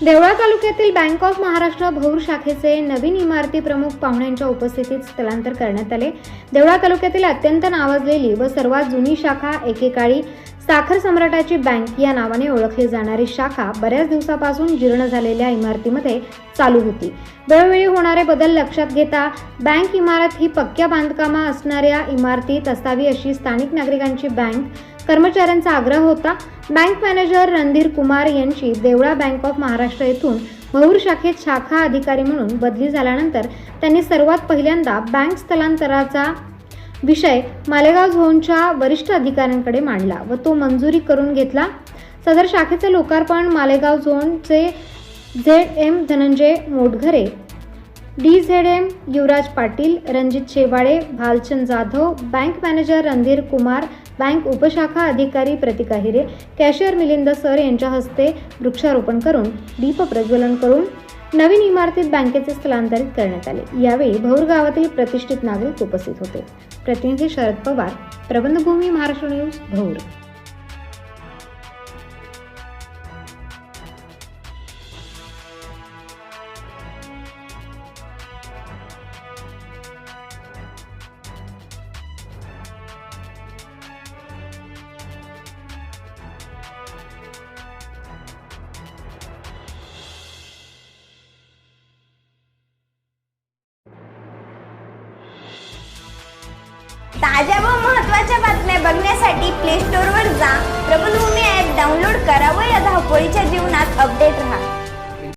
देवळा तालुक्यातील bank of Maharashtra भौर शाखेचे नवीन इमारती प्रमुख पाहुण्यांच्या उपस्थितीत स्थलांतर करण्यात आले. देवळा तालुक्यातील अत्यंत नावाजलेली व सर्वात जुनी शाखा एकेकाळी साखर सम्राटाची बँक या नावाने ओळखली जाणारी शाखा बऱ्याच दिवसापासून जीर्ण झालेल्या इमारतीमध्ये चालू होती. वेळोवेळी होणारे बदल लक्षात घेता बँक इमारत ही पक्क्या बांधकामा असणाऱ्या इमारतीत असावी अशी स्थानिक नागरिकांची बँक कर्मचाऱ्यांचा आग्रह होता. बँक मॅनेजर रणधीर कुमार यांची देवळा बँक ऑफ महाराष्ट्र येथून भौर शाखेत शाखा अधिकारी म्हणून बदली झाल्यानंतर त्यांनी सर्वात पहिल्यांदा बँक स्थलांतराचा विषय मालेगाव झोनच्या वरिष्ठ अधिकाऱ्यांकडे मांडला व तो मंजुरी करून घेतला. सदर शाखेचे लोकार्पण मालेगाव झोनचे Z M Dhananjay Motghare D Z M Yuvraj Patil Ranjit Shewale Bhalchand Jadhav bank manager Randhir Kumar bank उपशाखा अधिकारी प्रतिका हिरे कॅशियर मिलिंद सर यांच्या हस्ते वृक्षारोपण करून दीप प्रज्वलन करून नवीन इमारतीत बँकेचे स्थलांतरित करण्यात आले. यावेळी भौर गावातील प्रतिष्ठित नागरिक उपस्थित होते. प्रतिनिधी शरद पवार प्रबंधभूमी महाराष्ट्र न्यूज भौर. ताज्या व महत्त्वाच्या बातम्या बघण्यासाठी प्ले स्टोअरवर जा. प्रबलभूमी ॲप डाउनलोड करा व या धावपळीच्या जीवनात अपडेट राहा.